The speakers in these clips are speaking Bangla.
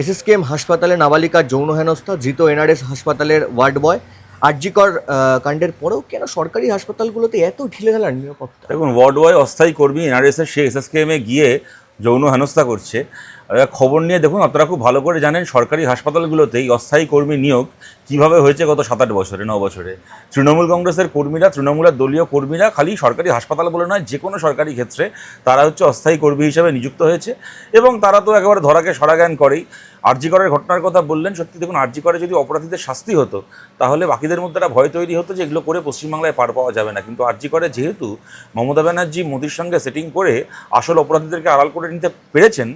এসএসকেএম হাসপাতালে নাবালিকার যৌন হেনস্থা, ধৃত এনআরএস হাসপাতালের ওয়ার্ড বয়। আরজিকর কাণ্ডের পরেও কেন সরকারি হাসপাতালগুলোতে এত ঢিলে ঢালার নিরাপত্তা? দেখুন, ওয়ার্ড বয় অস্থায়ী কর্মী এনআরএসের সে এসএসকেএমে গিয়ে যৌন হেনস্থা করছে। খবর নিয়ে দেখুন, আপনারা খুব ভালো করে জানেন, সরকারি হাসপাতালগুলোতে এই অস্থায়ী কর্মী নিয়োগ কীভাবে হয়েছে গত সাত আট বছরে, ন বছরে। তৃণমূল কংগ্রেসের কর্মীরা, তৃণমূলের দলীয় কর্মীরা খালি সরকারি হাসপাতাল বলে নয়, যে কোনো সরকারি ক্ষেত্রে তারা হচ্ছে অস্থায়ী কর্মী হিসেবে নিযুক্ত হয়েছে। এবং তারা তো একেবারে ধরাকে সরাজ্ঞান করেই। আরজিকরের ঘটনার কথা বললেন, সত্যি দেখুন আরজিকরে যদি অপরাধীদের শাস্তি হতো, তাহলে বাকিদের মধ্যে একটা ভয় তৈরি হতো যে এগুলো করে পশ্চিমবাংলায় পার পাওয়া যাবে না। কিন্তু আরজিকরে যেহেতু মমতা ব্যানার্জি মোদির সঙ্গে সেটিং করে আসল অপরাধীদেরকে আড়াল করে নিতে পেরেছেন,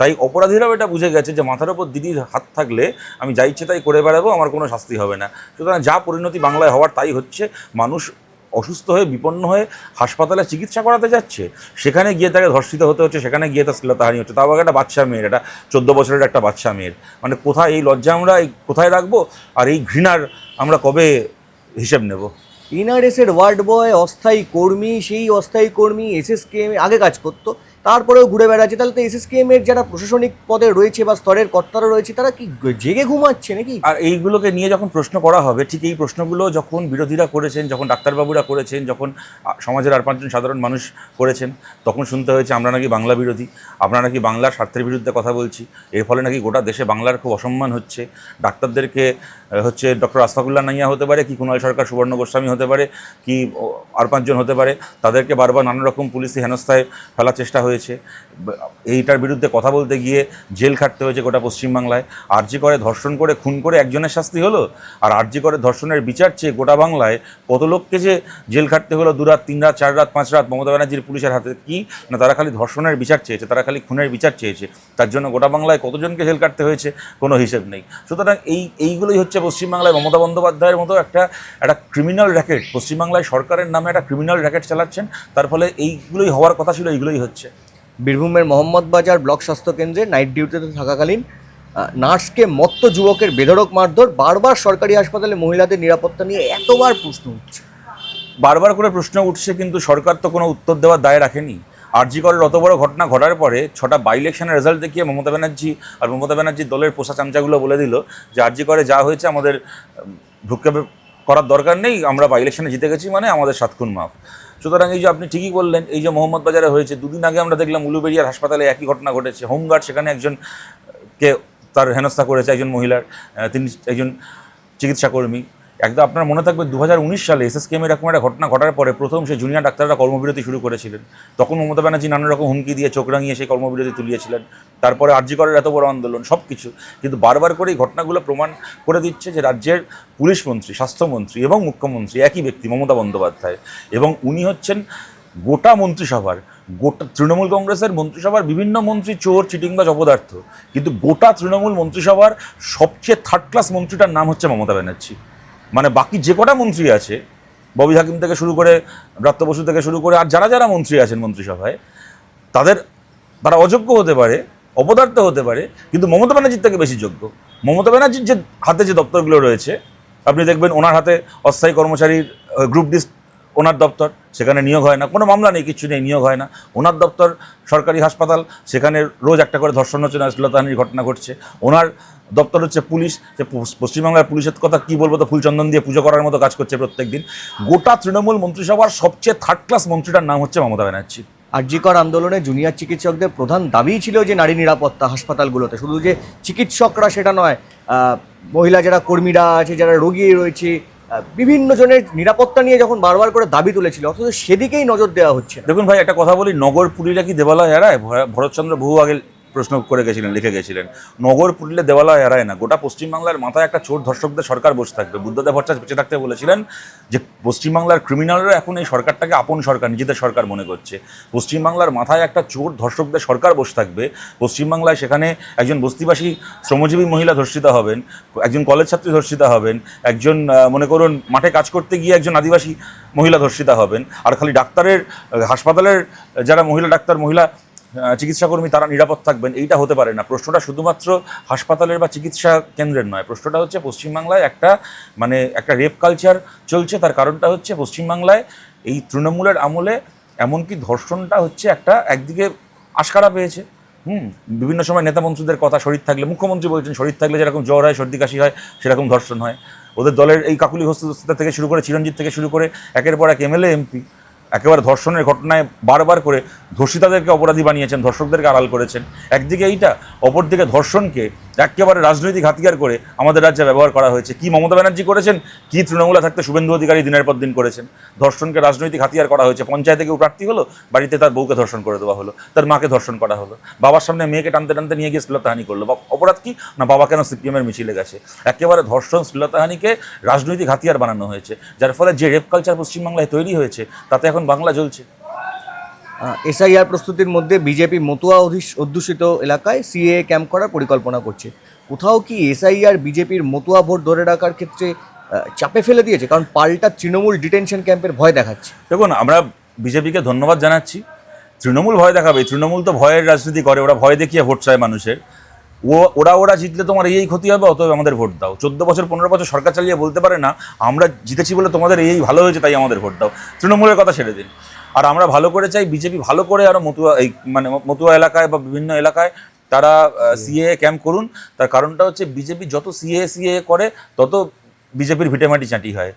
তাই অপরাধীরাও এটা বুঝে গেছে যে মাথার ওপর দিদির হাত থাকলে আমি যা ইচ্ছে তাই করে বেড়াবো, আমার কোনো শাস্তি হবে না। সুতরাং যা পরিণতি বাংলায় হওয়ার তাই হচ্ছে, মানুষ অসুস্থ হয়ে, বিপন্ন হয়ে হাসপাতালে চিকিৎসা করাতে যাচ্ছে, সেখানে গিয়ে তাকে ধর্ষিত হতে হচ্ছে, সেখানে গিয়ে তার শ্লীলতাহানি হচ্ছে। তাও একটা বাচ্চা মেয়ের একটা চোদ্দ বছরের একটা বাচ্চা মেয়ের। মানে কোথায় এই লজ্জা আমরা কোথায় রাখব আর এই ঘৃণার আমরা কবে হিসেব নেব? ইনআরএসের ওয়ার্ড বয়, অস্থায়ী কর্মী, সেই অস্থায়ী কর্মী এসএসকে আগে কাজ করতো। তারপরেও ঘুরে বেড়াচ্ছে। তাহলে তো এসএসকেএম এর যারা প্রশাসনিক পদে রয়েছে বা স্তরের কর্তারা রয়েছে, তারা কি জেগে ঘুমাচ্ছে নাকি? আর এইগুলোকে নিয়ে যখন প্রশ্ন করা হবে, ঠিক এই প্রশ্নগুলো যখন বিরোধীরা করেছেন, যখন ডাক্তারবাবুরা করেছেন, যখন সমাজের আর পাঁচজন সাধারণ মানুষ করেছেন, তখন শুনতে হয়েছে আমরা নাকি বাংলা বিরোধী, আমরা নাকি বাংলার স্বার্থের বিরুদ্ধে কথা বলছি। এর ফলে নাকি গোটা দেশে বাংলার খুব অসম্মান হচ্ছে। ডাক্তারদেরকে হচ্ছে ডক্টর আশফাকুল্লাহ নাইয়া হতে পারে, কি কুণাল সরকার, সুবর্ণ গোস্বামী হতে পারে, কি আর পাঁচজন হতে পারে, তাদেরকে বারবার নানা রকম পুলিশি হেনস্থায় ফেলার চেষ্টা হয়েছে। ব- এইটার বিরুদ্ধে কথা বলতে গিয়ে জেল খাটতে হয়েছে গোটা পশ্চিমবাংলায়। আরজি করে ধর্ষণ করে, খুন করে একজনের শাস্তি হলো? আর আরজি করে ধর্ষণের বিচার চেয়ে গোটা বাংলায় কত লোককে যে জেল খাটতে হলো দু রাত তিন রাত চার রাত পাঁচ রাত মমতা ব্যানার্জির পুলিশের হাতে? কি? না, তারা খালি ধর্ষণের বিচার চেয়েছে, তারা খালি খুনের বিচার চেয়েছে। তার জন্য গোটা বাংলায় কতজনকে জেল কাটতে হয়েছে? কোনো হিসেব নেই। সুতরাং এই, এইগুলোই হচ্ছে পশ্চিমবাংলায় মমতা বন্দ্যোপাধ্যায়ের মতো একটা একটা ক্রিমিনাল র্যাকেট পশ্চিমবাংলায় সরকারের নামে একটা ক্রিমিনাল র্যাকেট চালাচ্ছেন। তার ফলে এইগুলোই হওয়ার কথা ছিল, এইগুলোই হচ্ছে। বীরভূমের মোহাম্মদ বাজার ব্লক স্বাস্থ্য কেন্দ্রে নাইট ডিউটিতে থাকাকালীন নার্সকে মত্ত যুবকের বেধড়ক মারধর বারবার সরকারি হাসপাতালে মহিলাদের নিরাপত্তা নিয়ে এতবার প্রশ্ন উঠছে। বারবার করে প্রশ্ন উঠছে, কিন্তু সরকার তো কোনো উত্তর দেওয়ার দায় রাখেনি। আরজি করের অত বড় ঘটনা ঘটার পরে ছটা বাই ইলেকশনের রেজাল্ট দেখিয়ে মমতা ব্যানার্জি আর মমতা ব্যানার্জির দলের পোষা চামচাগুলো বলে দিল যে আরজি করে যা হয়েছে আমাদের ভ্রুক্ষেপ করার দরকার নেই, আমরা বাই ইলেকশনে জিতে গেছি মানে আমাদের সাতক্ষণ মাফ। সুতরাং এই যে আপনি ঠিকই বললেন, এই যে মোহাম্মদ বাজারে হয়েছে, দুদিন আগে আমরা দেখলাম উলুবেরিয়ার হাসপাতালে একই ঘটনা ঘটেছে। হোমগার্ড সেখানে একজন কে তার হেনস্থা করেছে, একজন মহিলার তিনি একজন চিকিৎসাকর্মী। একদম আপনার মনে থাকবে দু হাজার উনিশ সালে এসএসকেএম এরকম একটা ঘটনা ঘটার পরে প্রথম সেই জুনিয়র ডাক্তাররা কর্মবিরতি শুরু করেছিলেন। তখন মমতা ব্যানার্জি নানা রকম হুমকি দিয়ে চোখ রাঙিয়ে সেই কর্মবিরতি তুলিয়েছিলেন। তারপরে আরজি করের এত বড় আন্দোলন সব কিছু কিন্তু বারবার করে এই ঘটনাগুলো প্রমাণ করে দিচ্ছে যে রাজ্যের পুলিশ মন্ত্রী স্বাস্থ্যমন্ত্রী এবং মুখ্যমন্ত্রী একই ব্যক্তি, মমতা বন্দ্যোপাধ্যায়। এবং উনি হচ্ছেন গোটা মন্ত্রিসভার, গোটা তৃণমূল কংগ্রেসের মন্ত্রিসভার বিভিন্ন মন্ত্রী চোর, চিটিংবাজ, অপদার্থ। কিন্তু গোটা তৃণমূল মন্ত্রিসভার সবচেয়ে থার্ড ক্লাস মন্ত্রীটার নাম হচ্ছে মমতা ব্যানার্জি। মানে বাকি যে কটা মন্ত্রী আছে, ববি হাকিম থেকে শুরু করে ব্রাত্য বসু থেকে শুরু করে আর যারা যারা মন্ত্রী আছেন মন্ত্রিসভায়, তাদের তারা অযোগ্য হতে পারে, অপদার্থ হতে পারে, কিন্তু মমতা ব্যানার্জির থেকে বেশি যোগ্য। মমতা ব্যানার্জির যে হাতে যে দপ্তরগুলো রয়েছে, আপনি দেখবেন ওনার হাতে অস্থায়ী কর্মচারীর গ্রুপ ডিস্ট ওনার দপ্তর, সেখানে নিয়োগ হয় না। কোনো মামলা নেই, কিছু নেই, নিয়োগ হয় না। ওনার দপ্তর, সরকারি হাসপাতাল, সেখানে রোজ একটা করে ধর্ষণ হচ্ছে না শ্লীলতাহানির ঘটনা ঘটছে। ওনার দপ্তর হচ্ছে পুলিশ। যে পশ্চিমবাংলার পুলিশের কথা কী বলব তো, ফুলচন্দন দিয়ে পুজো করার মতো কাজ করছে প্রত্যেক দিন গোটা তৃণমূল মন্ত্রিসভার সবচেয়ে থার্ড ক্লাস মন্ত্রীটার নাম হচ্ছে মমতা ব্যানার্জি। আরজিকর আন্দোলনে জুনিয়র চিকিৎসকদের প্রধান দাবিই ছিল যে নারী নিরাপত্তা হাসপাতালগুলোতে। শুধু যে চিকিৎসকরা সেটা নয় মহিলা যারা কর্মীরা আছে, যারা রোগী রয়েছে বিভিন্ন জনের নিরাপত্তা নিয়ে যখন বারবার করে দাবি তুলেছিল, অথচ সেদিকেই নজর দেওয়া হচ্ছে দেখুন ভাই, একটা কথা বলি, নগর পুরীরা কি দেবালয় এড়ায়? ভরা- ভরতচন্দ্র বহু আগে প্রশ্ন করে গেছিলেন, লিখে গেছিলেন, নগর পুরীলে দেবালয় এড়ায় না, গোটা পশ্চিমবাংলার মাথায় একটা চোর ধর্ষকদের সরকার বসে থাকবে। বুদ্ধদেব ভট্টাচার্য বেঁচে থাকতে বলেছিলেন যে, পশ্চিমবাংলার ক্রিমিনালরা এখন এই সরকারটাকে আপন সরকার, নিজেদের সরকার মনে করছে। পশ্চিমবাংলার মাথায় একটা চোর ধর্ষকদের সরকার বসে থাকবে। পশ্চিমবাংলায় সেখানে একজন বস্তিবাসী শ্রমজীবী মহিলা ধর্ষিতা হবেন, একজন কলেজ ছাত্রী ধর্ষিতা হবেন, একজন মনে করুন, মাঠে কাজ করতে গিয়ে একজন আদিবাসী মহিলা ধর্ষিতা হবেন, আর খালি ডাক্তারের, হাসপাতালের, যারা মহিলা ডাক্তার, মহিলা চিকিৎসাকর্মী তারা নিরাপদ থাকবেন, এইটা হতে পারে না। প্রশ্নটা শুধুমাত্র হাসপাতালের বা চিকিৎসা কেন্দ্রের নয়, প্রশ্নটা হচ্ছে পশ্চিমবাংলায় একটা মানে একটা রেপ কালচার চলছে, তার কারণটা হচ্ছে পশ্চিমবাংলায় এই তৃণমূলের আমলে এমনকি ধর্ষণটা হচ্ছে একটা একদিকে আশকারা পেয়েছে। হুম, বিভিন্ন সময় নেতা মন্ত্রীদের কথা শরীর থাকলে, মুখ্যমন্ত্রী বলছেন শরীর থাকলে যেরকম জ্বর হয়, সর্দি কাশি হয়, সেরকম ধর্ষণ হয়। ওদের দলের এই কাকুলি হস্তদস্তিতা থেকে শুরু করে, চিরঞ্জিত থেকে শুরু করে, একের পর এক এমএলএ, এমপি। একেবারে ধর্ষণের ঘটনায় বারবার করে ধর্ষিতাদেরকে অপরাধী বানিয়েছেন, ধর্ষকদেরকে আড়াল করেছেন। একদিকে এইটা, অপরদিকে ধর্ষণকে একেবারে রাজনৈতিক হাতিয়ার করে আমাদের রাজ্যে ব্যবহার করা হয়েছে। কি মমতা ব্যানার্জি করেছেন? কি তৃণমূলে থাকতে শুভেন্দু অধিকারী দিনের পর দিন করেছেন? ধর্ষণকে রাজনৈতিক হাতিয়ার করা হয়েছে। পঞ্চায়েতে কেউ প্রার্থী হলো, বাড়িতে তার বউকে ধর্ষণ করে দেওয়া হলো, তার মাকে ধর্ষণ করা হলো। বাবার সামনে মেয়েকে টানতে টানতে নিয়ে গিয়ে শ্লীলতাহানি করল। বা অপরাধ কি? না, বাবা কেন সিপিএমের মিছিলে গেছে? একেবারে ধর্ষণ, শ্লীলতাহানিকে রাজনৈতিক হাতিয়ার বানানো হয়েছে। যার ফলে যে রেপ কালচার পশ্চিমবাংলায় তৈরি হয়েছে, তাতে এখন বাংলা জ্বলছে এসআইআর প্রস্তুতির মধ্যে বিজেপি মতুয়া অধ্যুষিত এলাকায় সিএ ক্যাম্প করার পরিকল্পনা করছে। কোথাও কি এসআইআর বিজেপির মতুয়া ভোট ধরে রাখার ক্ষেত্রে চাপে ফেলে দিয়েছে? কারণ পাল্টা তৃণমূল ডিটেনশন ক্যাম্পের ভয় দেখাচ্ছে। দেখুন আমরা বিজেপিকে ধন্যবাদ জানাচ্ছি। তৃণমূল ভয় দেখাবে। তৃণমূল তো ভয়ের রাজনীতি করে ওরা ভয় দেখিয়ে ভোট চায় মানুষের। ও ওরা ওরা জিতলে তোমার এই এই ক্ষতি হবে অতএব আমাদের ভোট দাও। চোদ্দ বছর পনেরো বছর সরকার চালিয়ে বলতে পারে না আমরা জিতেছি বলে তোমাদের এই ভালো হয়েছে তাই আমাদের ভোট দাও। তৃণমূলের কথা ছেড়ে দিন। আর আমরা ভালো করে চাই বিজেপি ভালো করে আরও মতুয়া এই মানে মতুয়া এলাকায় বা বিভিন্ন এলাকায় তারা সিএ ক্যাম্প করুন। তার কারণটা হচ্ছে বিজেপি যত সিএ সিএ করে তত বিজেপির ভিটেমাটি চাঁটি হয়।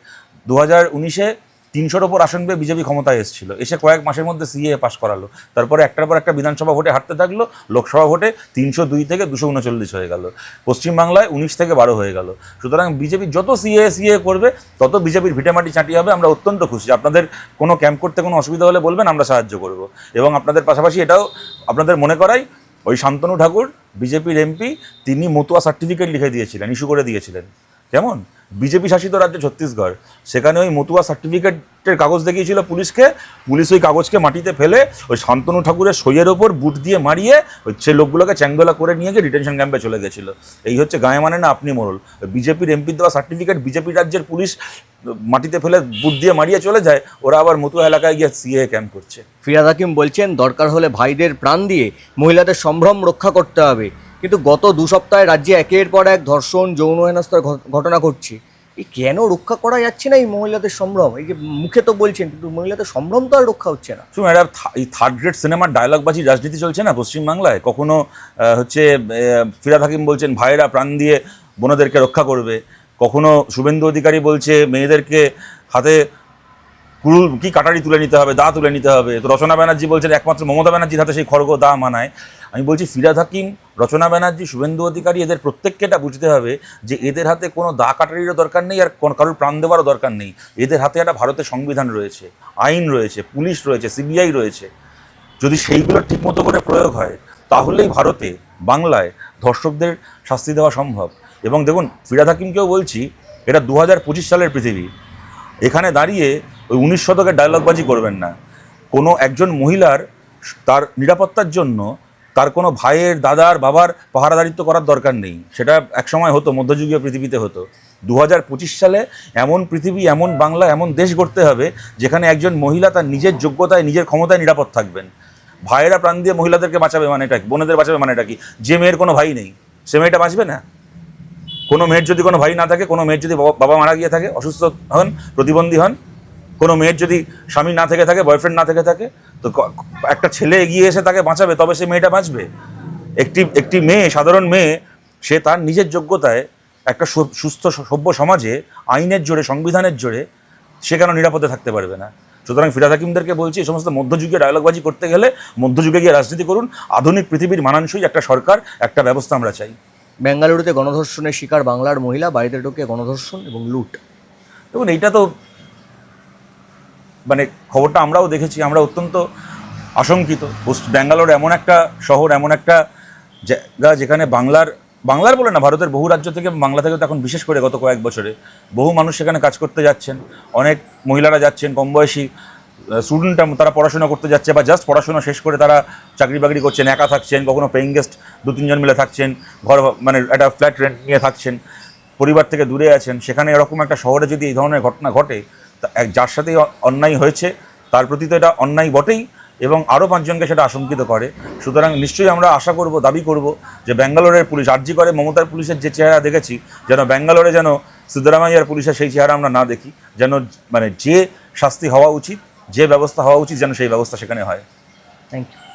দু হাজার উনিশে তিনশোর ওপর আসন পেয়ে বিজেপি ক্ষমতায় এসেছিল। এসে কয়েক মাসের মধ্যে সিএ পাস করালো। তারপরে একটার পর একটা বিধানসভা ভোটে হাঁটতে থাকল, লোকসভা ভোটে তিনশো দুই থেকে দুশো উনচল্লিশ হয়ে গেল। পশ্চিমবাংলায় উনিশ থেকে বারো হয়ে গেল। সুতরাং বিজেপি যত সিএ সিএ করবে, তত বিজেপির ভিটামাটি চাঁটি হবে। আমরা অত্যন্ত খুশি আপনাদের কোনো ক্যাম্প করতে কোনো অসুবিধা হলে বলবেন, আমরা সাহায্য করব। এবং আপনাদের পাশাপাশি এটাও আপনাদের মনে করাই, ওই শান্তনু ঠাকুর, বিজেপির এমপি, তিনি মতুয়া সার্টিফিকেট লিখে দিয়েছিলেন, ইস্যু করে দিয়েছিলেন। কেমন? বিজেপি শাসিত রাজ্য ছত্তিশগড়। সেখানে ওই মতুয়া সার্টিফিকেটের কাগজ দেখিয়েছিল পুলিশকে। পুলিশ ওই কাগজকে মাটিতে ফেলে ওই শান্তনু ঠাকুরের সইয়ের ওপর বুট দিয়ে মারিয়ে ওই সে লোকগুলোকে চ্যাংদোলা করে নিয়ে গিয়ে ডিটেনশন ক্যাম্পে চলে গেছিল। এই হচ্ছে গায়ে মানে না আপনি মোরল। বিজেপির এমপি দেওয়া সার্টিফিকেট বিজেপি রাজ্যের পুলিশ মাটিতে ফেলে বুট দিয়ে মারিয়ে চলে যায়, ওরা আবার মতুয়া এলাকায় গিয়ে সিএ ক্যাম্প করছে। ফিরাদ হাকিম বলছেন, দরকার হলে ভাইদের প্রাণ দিয়ে মহিলাদের সম্ভ্রম রক্ষা করতে হবে। কিন্তু গত দু সপ্তাহে রাজ্যে একের পর এক ধর্ষণ, যৌন হেনস্থার ঘটনা ঘটছে। এই কেন রক্ষা করা যাচ্ছে না এই মহিলাদের সম্ভ্রম? এই যে মুখে তো বলছেন, কিন্তু মহিলাদের সম্ভ্রম তো আর রক্ষা হচ্ছে না। শুনুন এটা এই থার্ড গ্রেড সিনেমার ডায়লগবাজি রাজনীতি চলছে না পশ্চিমবাংলায়? কখনো হচ্ছে ফিরাদ হাকিম বলছেন, ভাইয়েরা প্রাণ দিয়ে বোনদেরকে রক্ষা করবে। কখনো শুভেন্দু অধিকারী বলছে, মেয়েদেরকে হাতে কুরুল, কি কাটারি তুলে নিতে হবে, দা তুলে নিতে হবে? তো রচনা ব্যানার্জি বলছেন, একমাত্র মমতা ব্যানার্জির হাতে সেই খড়গ দা মানায়। আমি বলছি, ফিরাদ হাকিম রচনা ব্যানার্জি, শুভেন্দু অধিকারী, এদের প্রত্যেককে এটা বুঝতে হবে যে এদের হাতে কোনো দা কাটারিরও দরকার নেই আর কোনো কারোর প্রাণ দেওয়ারও দরকার নেই। এদের হাতে একটা ভারতের সংবিধান রয়েছে, আইন রয়েছে, পুলিশ রয়েছে, সিবিআই রয়েছে। যদি সেইগুলো ঠিকমতো করে প্রয়োগ হয়, তাহলেই ভারতে, বাংলায় ধর্ষকদের শাস্তি দেওয়া সম্ভব। এবং দেখুন, ফিরাদ হাকিমকেও বলছি, এটা দু হাজার পঁচিশ সালের পৃথিবী। এখানে দাঁড়িয়ে ওই উনিশ শতকের ডায়লগবাজি করবেন না। কোনো একজন মহিলার তার নিরাপত্তার জন্য তার কোনো ভাইয়ের দাদার বাবার পাহারাদারিত্ব করার দরকার নেই। সেটা একসময় হতো, মধ্যযুগীয় পৃথিবীতে হতো। দু হাজার পঁচিশ সালে এমন পৃথিবী, এমন বাংলা, এমন দেশ গড়তে হবে যেখানে একজন মহিলা তার নিজের যোগ্যতায়, নিজের ক্ষমতায় নিরাপদ থাকবেন। ভাইয়েরা প্রাণ দিয়ে মহিলাদেরকে বাঁচাবে মানে এটা কি? বোনেদের বাঁচাবে মানে এটা কি? যে মেয়ের কোনো ভাই নেই, সে মেয়েটা বাঁচবে না? কোনো মেয়ের যদি কোনো ভাই না থাকে, কোনো মেয়ের যদি বাবা মারা গিয়ে থাকে, অসুস্থ হন, প্রতিবন্ধী হন কোনো মেয়ের যদি স্বামী না থেকে থাকে বয়ফ্রেন্ড না থেকে থাকে তো একটা ছেলে এগিয়ে এসে তাকে বাঁচাবে তবে সে মেয়েটা বাঁচবে। একটি একটি মেয়ে সাধারণ মেয়ে সে তার নিজের যোগ্যতায় একটা সুস্থ সভ্য সমাজে আইনের জোরে সংবিধানের জোরে সে কেন নিরাপদে থাকতে পারবে না? সুতরাং ফিরাদ হাকিমদেরকে বলছি এই সমস্ত মধ্যযুগীয় ডায়লগবাজি করতে গেলে মধ্যযুগে গিয়ে রাজনীতি করুন আধুনিক পৃথিবীর মানানসই একটা সরকার একটা ব্যবস্থা আমরা চাই। বেঙ্গালুরুতে গণধর্ষণের শিকার বাংলার মহিলা বাড়িতে ঢুকে গণধর্ষণ এবং লুট। দেখুন এইটা তো মানে খবরটা আমরাও দেখেছি, আমরা অত্যন্ত আশঙ্কিত। ব্যাঙ্গালোর এমন একটা শহর, এমন একটা জায়গা যেখানে বাংলার বাংলার বলে না, ভারতের বহু রাজ্য থেকে বাংলা থেকে তো এখন বিশেষ করে গত কয়েক বছরে বহু মানুষ সেখানে কাজ করতে যাচ্ছেন। অনেক মহিলারা যাচ্ছেন কম বয়সী স্টুডেন্ট তারা পড়াশোনা করতে যাচ্ছে বা জাস্ট পড়াশোনা শেষ করে তারা চাকরি বাকরি করছেন, একা থাকছেন, কখনো পেইং গেস্ট দু, তিনজন মিলে থাকছেন, ঘর মানে একটা ফ্ল্যাট রেন্ট নিয়ে থাকছেন, পরিবার থেকে দূরে আছেন। সেখানে এরকম একটা শহরে যদি এই ধরনের ঘটনা ঘটে যার সাথে অন্যায় হয়েছে, তার প্রতি তো এটা অন্যায় বটেই এবং আরও পাঁচজনকে সেটা আশঙ্কিত করে। সুতরাং নিশ্চয়ই আমরা আশা করব, দাবি করব যে ব্যাঙ্গালোরের পুলিশ, আর্জি করে মমতার পুলিশের যে চেহারা দেখেছি, যেন ব্যাঙ্গালোরে যেন সিদ্দারামাইয়ার পুলিশের সেই চেহারা আমরা না দেখি, যেন মানে যে শাস্তি হওয়া উচিত, যে ব্যবস্থা হওয়া উচিত, যেন সেই ব্যবস্থা সেখানে হয়। Thank you